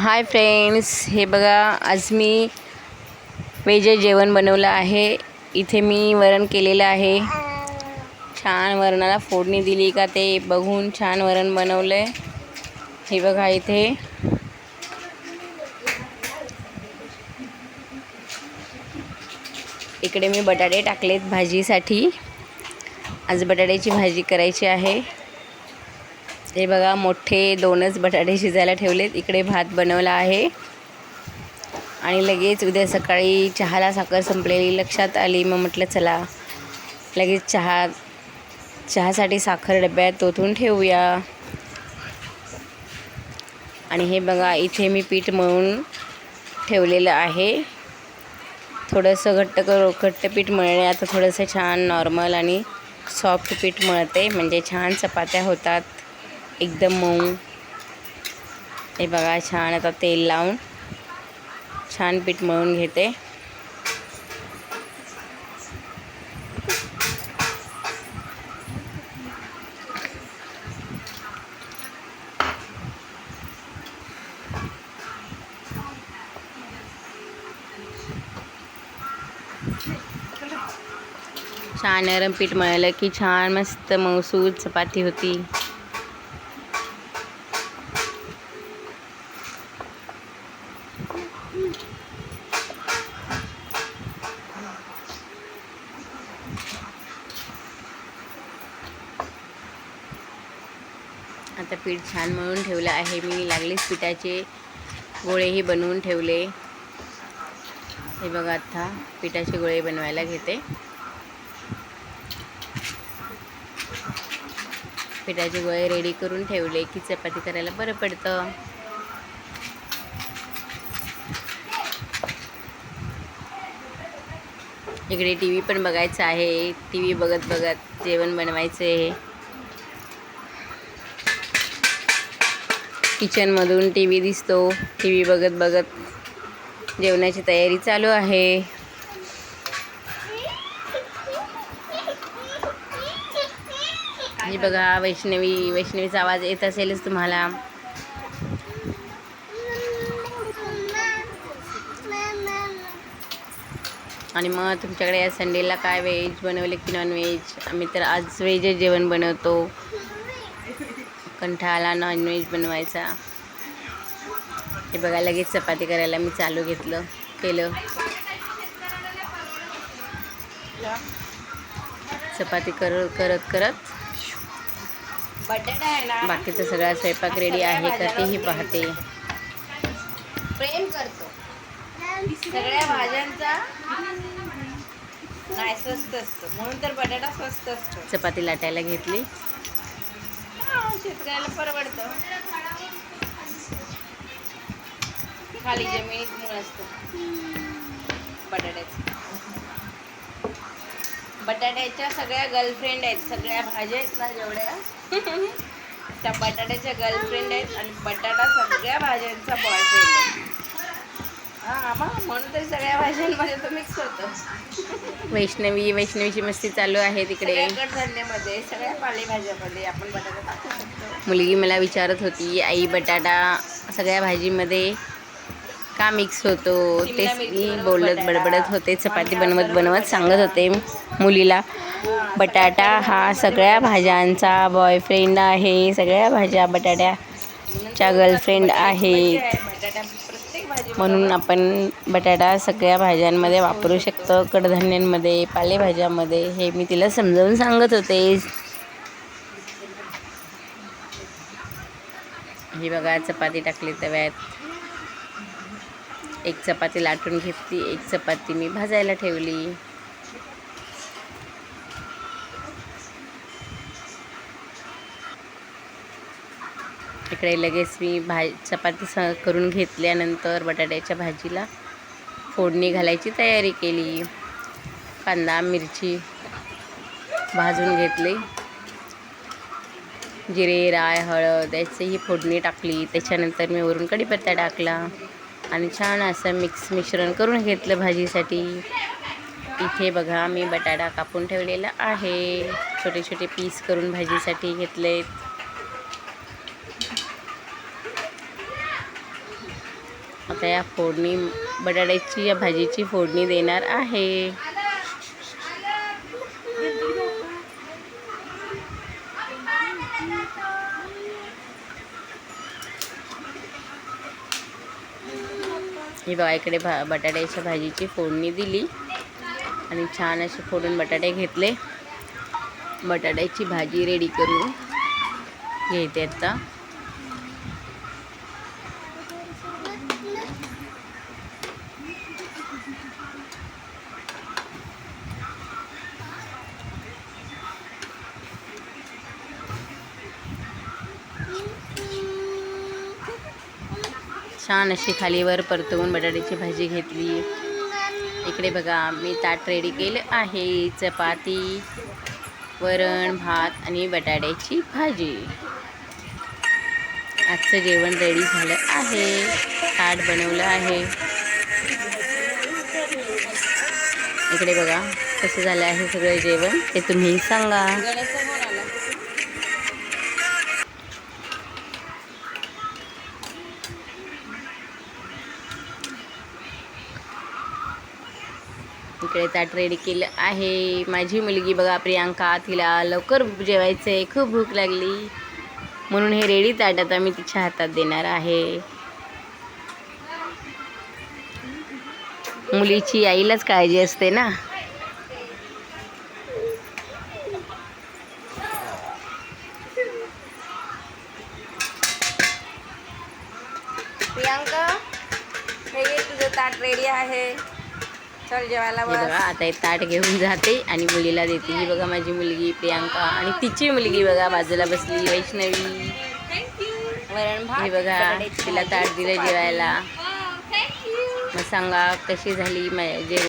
Hi friends हे बघा आज मी वेज जेवण बनवलं आहे. इथे मी वरण केलेलं आहे. छान वरणाला फोडणी दिली का ते बघून छान वरण बनवलं आहे हे बघा इथे. इकडे मी बटाटे टाकलेत भाजीसाठी. आज बटाट्याची भाजी करायची आहे. हे बघा मोठे दोनच बटाटे शिजायला ठेवलेत. इकडे भात बनवला आहे. आणि लगेच उद्या सकाळी चहाला साखर संपलेली लक्षात आली. मग म्हटलं चला लगेच चहा चहासाठी साखर डब्यात तोतून ठेवूया. आणि हे बघा इथे मी पीठ मळून ठेवलेलं आहे. थोडंसं घट्ट करू घट्ट पीठ मळणे आता थोडंसं छान नॉर्मल आणि सॉफ्ट पीठ मळते. म्हणजे छान चपात्या होतात. एकदम मऊ. हे बघा छान आता तेल लावून छान पीठ मळून घेते. छान नरम पीठ मळलं की छान मस्त मऊसूद चपाती होती. आता पीठ छान मळून ठेवलं आहे. मी लागलीच पिठाचे गोळेही बनवून ठेवले. हे बघा आता पिठाचे गोळे बनवायला घेते. पिठाचे गोळे रेडी करून ठेवले की चपाती करायला बरं पडतं. इकडे टी व्ही पण बघायचं आहे. टी व्ही बघत बघत जेवण बनवायचं आहे. किचनमधून टी व्ही दिसतो. टी व्ही बघत बघत जेवणाची तयारी चालू आहे. बघा वैष्णवी वैष्णवीचा आवाज येत असेलच तुम्हाला. आणि मग तुमच्याकडे या संडेला काय व्हेज बनवले की नॉन व्हेज आम्ही तर आज व्हेजच जेवण बनवतो. कंठाला नॉन व्हेज बनवायचा. हे बघा लगेच चपाती करायला मी चालू घेतलं केलं. चपाती कर करत करत. बाकीचा सगळा स्वयंपाक रेडी आहे का तेही पाहते. प्रेम करतो. सगळ्या भाज्यांचा नाही स्वस्त असतो. म्हणून तर बटाटा स्वस्त असतो. चपाती लाटायला घेतली. शेतकऱ्याला परवडतं. खाली जमिनीत मूळ असतं. बटाट्याचं. बटाट्याच्या सगळ्या गर्लफ्रेंड आहेत. सगळ्या भाज्या आहेत ना जेवढ्या. त्या बटाट्याच्या गर्लफ्रेंड आहेत आणि बटाटा सगळ्या भाज्यांचा बॉयफ्रेंड आहे. म्हणून तरी सगळ्या भाज्यांमध्ये तो मिक्स होतो वैष्णवी वैष्णवीची मस्ती चालू आहे तिकडे. सगळ्या कडधान्यामध्ये सगळ्या पालेभाज्यामध्ये आपण बटाटा टाकू शकतो. मुलगी मला विचारत होती आई बटाटा सगळ्या भाजीमध्ये का मिक्स होतो? मी बोलत बडबडत होते चपाती बनवत बनवत सांगत होते मुलीला. बटाटा हा सगळ्या भाज्यांचा बॉयफ्रेंड आहे सगळ्या भाज्या बटाट्याच्या गर्लफ्रेंड आहेत. म्हणून आपण बटाटा सगळ्या भाज्यांमध्ये वापरू शकतो. कडधान्यांमध्ये पालेभाज्यामध्ये हे मी तिला समजावून सांगत होते. ही बघा चपाती टाकली तव्यात. एक चपाती लाटून घेतली एक चपाती मी भाजायला ठेवली. इकडे लगेच मी भा चपाती स करून घेतल्यानंतर बटाट्याच्या भाजीला फोडणी घालायची तयारी केली. कांदा मिरची भाजून घेतली. जिरे राय हळद याचीही फोडणी टाकली. त्याच्यानंतर मी वरून कढीपत्ता टाकला आणि छान असं मिक्स मिश्रण करून घेतलं भाजीसाठी. इथे बघा मी बटाटा कापून ठेवलेला आहे. छोटे छोटे पीस करून भाजीसाठी घेतलेत. आता या फोडणी बटाट्याची या भाजीची फोडणी देणार आहे. ही बाईकडे भा बटाट्याच्या भाजीची फोडणी दिली. आणि छान असे फोडून बटाटे घेतले. बटाट्याची भाजी रेडी करून घेते आता. छान अशी खालीवर परतवून बटाट्याची भाजी घेतली. इकडे बघा मी ताट रेडी केलं आहे. चपाती वरण भात आणि बटाट्याची भाजी. आजचं जेवण रेडी झालं आहे. ताट बनवलं आहे. इकडे बघा कसं झालं आहे सगळं जेवण ते तुम्ही सांगा. गणेशचा फोन ताट रेडी केलं आहे. माझी मुलगी बघा प्रियांका तिला लवकर जेवायचं आहे खूप भूक लागली. म्हणून हे रेडी ताट आता मी तिच्या हातात देणार आहे. मुलीची आईलाच काळजी असते ना? प्रियांका हे तुझं ताट रेडी आहे. चल जेवायला बघा आता हे ताट घेऊन जाते आणि मुलीला देते ही बघा माझी मुलगी प्रियांका आणि तिची मुलगी बघा बाजूला बसली वैष्णवी वरण हे बघा तिला ताट दिलं. जेवायला you. मग सांगा कशी झाली जेवण